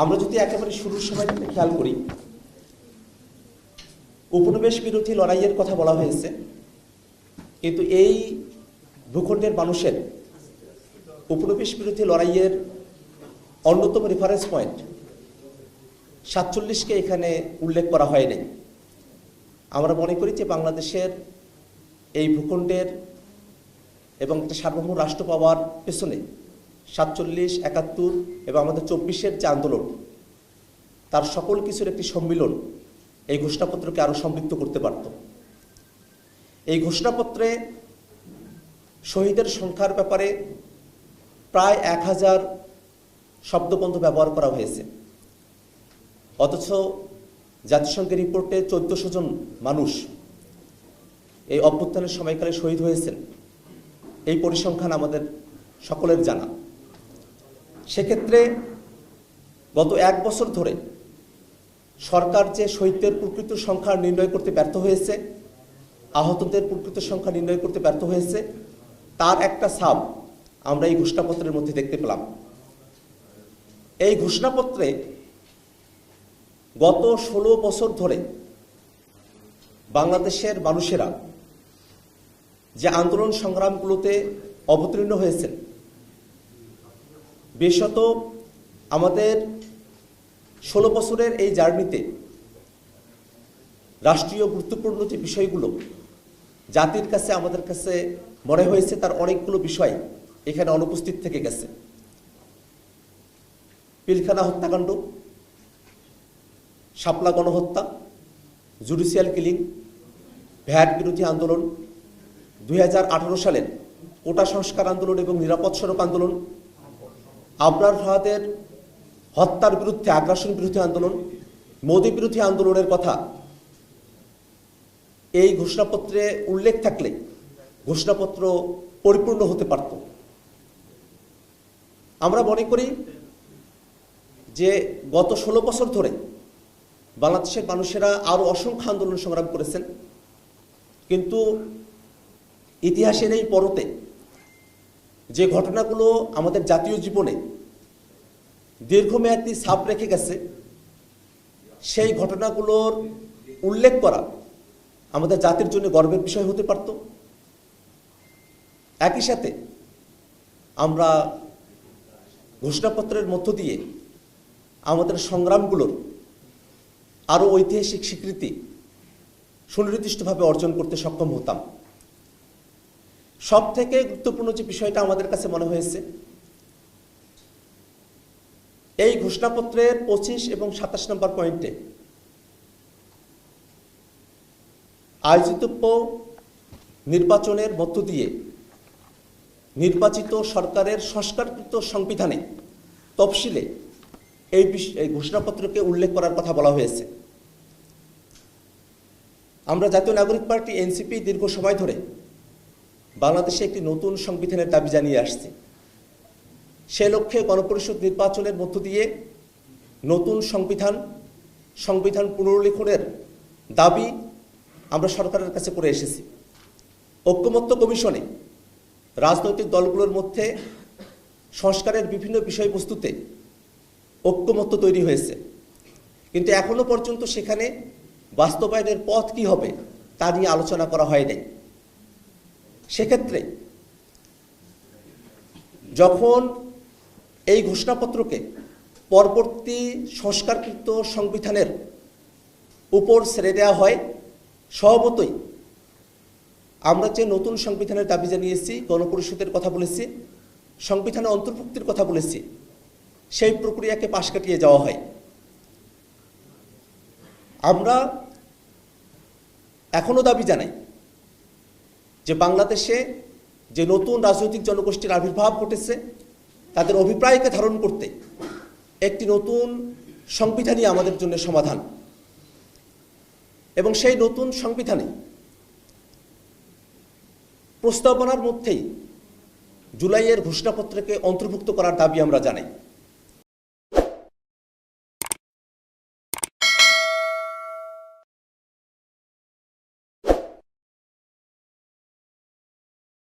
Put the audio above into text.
আমরা যদি একেবারে শুরুর সময় সময়টাতে খেয়াল করি, উপনিবেশ বিরোধী লড়াইয়ের কথা বলা হয়েছে, কিন্তু এই ভূখণ্ডের মানুষের উপনিবেশ বিরোধী লড়াইয়ের অন্যতম রেফারেন্স পয়েন্ট সাতচল্লিশকে এখানে উল্লেখ করা হয়নি আমরা মনে করি যে বাংলাদেশের এই ভূখণ্ডের এবং একটা সার্বভৌম রাষ্ট্র পাওয়ার পেছনে সাতচল্লিশ, একাত্তর এবং আমাদের চব্বিশের যে আন্দোলন, তার সকল কিছুর একটি সম্মিলন এই ঘোষণাপত্রকে আরও সমৃদ্ধ করতে পারত। এই ঘোষণাপত্রে শহীদের সংখ্যার ব্যাপারে প্রায় এক হাজার শব্দবন্ধ ব্যবহার করা হয়েছে। অথচ জাতিসংঘের রিপোর্টে চোদ্দশো জন মানুষ এই অভ্যুত্থানের সময়কালে শহীদ হয়েছেন। এই পরিসংখ্যান আমাদের সকলের জানা। সেক্ষেত্রে গত এক বছর ধরে সরকার যে শহীদদের প্রকৃত সংখ্যা নির্ণয় করতে ব্যর্থ হয়েছে, আহতদের প্রকৃত সংখ্যা নির্ণয় করতে ব্যর্থ হয়েছে, তার একটা সাব আমরা এই ঘোষণাপত্রের মধ্যে দেখতে পেলাম। এই ঘোষণাপত্রে গত ষোলো বছর ধরে বাংলাদেশের মানুষেরা যে আন্দোলন সংগ্রামগুলোতে অবতীর্ণ হয়েছেন বিশেষত আমাদের ষোলো বছরের এই জার্নিতে রাষ্ট্রীয় গুরুত্বপূর্ণ যে বিষয়গুলো জাতির কাছে, আমাদের কাছে মনে হয়েছে তার অনেকগুলো বিষয় এখানে অনুপস্থিত থেকে গেছে। পিলখানা হত্যাকাণ্ড, শাপলা গণহত্যা, জুডিশিয়াল কিলিং, ভ্যাট বিরোধী আন্দোলন, দুই হাজার আঠারো সালের কোটা সংস্কার আন্দোলন এবং নিরাপদ সড়ক আন্দোলন আবরার ফাহাদের হত্যার বিরুদ্ধে, আগ্রাসন বিরোধী আন্দোলন, মোদী বিরোধী আন্দোলনের কথা, এই ঘোষণাপত্রে উল্লেখ থাকলে ঘোষণাপত্র পরিপূর্ণ হতে পারত। আমরা মনে করি যে গত ষোলো বছর ধরে বাংলাদেশের মানুষেরা আরও অসংখ্য আন্দোলন সংগ্রাম করেছেন, কিন্তু ইতিহাসের এই পরতে যে ঘটনাগুলো আমাদের জাতীয় জীবনে দীর্ঘমেয়াদী ছাপ রেখে গেছে, সেই ঘটনাগুলোর উল্লেখ করা আমাদের জাতির জন্য গর্বের বিষয় হতে পারত। একই সাথে আমরা ঘোষণাপত্রের মধ্য দিয়ে আমাদের সংগ্রামগুলোর আরও ঐতিহাসিক স্বীকৃতি সুনির্দিষ্টভাবে অর্জন করতে সক্ষম হতাম। সব থেকে গুরুত্বপূর্ণ যে বিষয়টা আমাদের কাছে মনে হয়েছে, এই ঘোষণাপত্রের পঁচিশ এবং সাতাশ নম্বর পয়েন্টে আয়োজিতব্য নির্বাচনের মধ্য দিয়ে নির্বাচিত সরকারের সংস্কারকৃত সংবিধানে তফসিলে এই ঘোষণাপত্রকে উল্লেখ করার কথা বলা হয়েছে। আমরা জাতীয় নাগরিক পার্টি, এনসিপি দীর্ঘ সময় ধরে বাংলাদেশে একটি নতুন সংবিধানের দাবি জানিয়ে আসছে। সে লক্ষ্যে গণপরিষদ নির্বাচনের মধ্য দিয়ে নতুন সংবিধান সংবিধান পুনর্লিখনের দাবি আমরা সরকারের কাছে করে এসেছি। ঐক্যমত্য কমিশনে রাজনৈতিক দলগুলোর মধ্যে সংস্কারের বিভিন্ন বিষয়বস্তুতে ঐক্যমত্য তৈরি হয়েছে। কিন্তু এখনও পর্যন্ত সেখানে বাস্তবায়নের পথ কি হবে, তা নিয়ে আলোচনা করা হয়নি সেক্ষেত্রে যখন এই ঘোষণাপত্রকে পরবর্তী সংস্কারকৃত সংবিধানের উপর ছেড়ে দেওয়া হয়, স্বভাবতই আমরা যে নতুন সংবিধানের দাবি জানিয়েছি, গণপরিষদের কথা বলেছি, সংবিধানে অন্তর্ভুক্তির কথা বলেছি, সেই প্রক্রিয়াকে পাশ কাটিয়ে যাওয়া হয়। আমরা এখনও দাবি জানাই যে বাংলাদেশে যে নতুন রাজনৈতিক জনগোষ্ঠীর আবির্ভাব ঘটেছে, তাদের অভিপ্রায়কে ধারণ করতে একটি নতুন সংবিধানই আমাদের জন্য সমাধান। এবং সেই নতুন সংবিধানে প্রস্তাবনার মধ্যেই জুলাইয়ের ঘোষণাপত্রকে অন্তর্ভুক্ত করার দাবি আমরা জানাই।